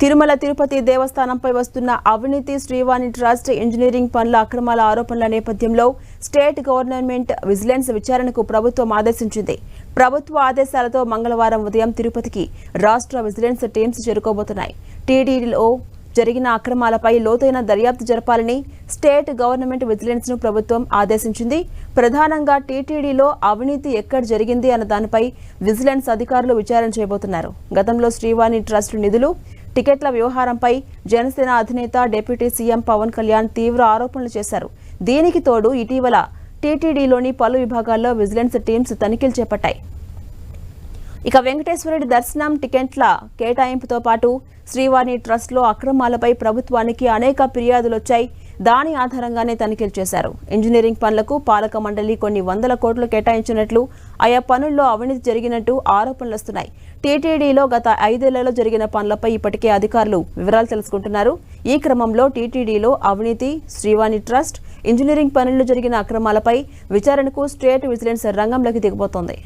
తిరుమల తిరుపతి దేవస్థానంపై వస్తున్న అవినీతి Srivani trust engineering పనుల అక్రమాల ఆరోపణల నేపథ్యంలో స్టేట్ గవర్నమెంట్ విజిలెన్స్ విచారణకు ప్రభుత్వం ఆదేశించింది. ప్రభుత్వ ఆదేశాలతో మంగళవారం ఉదయం తిరుపతికి రాష్ట్ర విజిలెన్స్ టీమ్స్ చేరుకోబోతున్నాయి. టీడీలో జరిగిన అక్రమాలపై లోతైన దర్యాప్తు జరపాలని స్టేట్ గవర్నమెంట్ విజిలెన్స్ను ప్రభుత్వం ఆదేశించింది. ప్రధానంగా టీటీడీలో అవినీతి ఎక్కడ జరిగింది అన్న దానిపై విజిలెన్స్ అధికారులు విచారణ చేయబోతున్నారు. గతంలో శ్రీవాణి ట్రస్ట్ నిధులు టికెట్ల వ్యవహారంపై జనసేన అధినేత డిప్యూటీ సీఎం పవన్ కళ్యాణ్ తీవ్ర ఆరోపణలు చేశారు. దీనికి తోడు ఇటీవల టీటీడీలోని పలు విభాగాల్లో విజిలెన్స్ టీమ్స్ తనిఖీలు చేపట్టాయి. ఇక వెంకటేశ్వరుడి దర్శనం టికెట్ల కేటాయింపుతో పాటు శ్రీవాణి ట్రస్ట్లో అక్రమాలపై ప్రభుత్వానికి అనేక ఫిర్యాదులు వచ్చాయి దాని ఆధారంగానే తనిఖీలు చేశారు. ఇంజనీరింగ్ పనులకు పాలక మండలి కొన్ని వందల కోట్లు కేటాయించినట్లు ఆయా పనుల్లో అవినీతి జరిగినట్టు ఆరోపణలు వస్తున్నాయి. టీటీడీలో గత ఐదేళ్ళలో జరిగిన పనులపై ఇప్పటికే అధికారులు వివరాలు తెలుసుకుంటున్నారు. ఈ క్రమంలో టీటీడీలో అవినీతి శ్రీవాణి ట్రస్ట్ ఇంజనీరింగ్ పనుల్లో జరిగిన అక్రమాలపై విచారణకు స్టేట్ విజిలెన్స్ రంగంలోకి దిగబోతోంది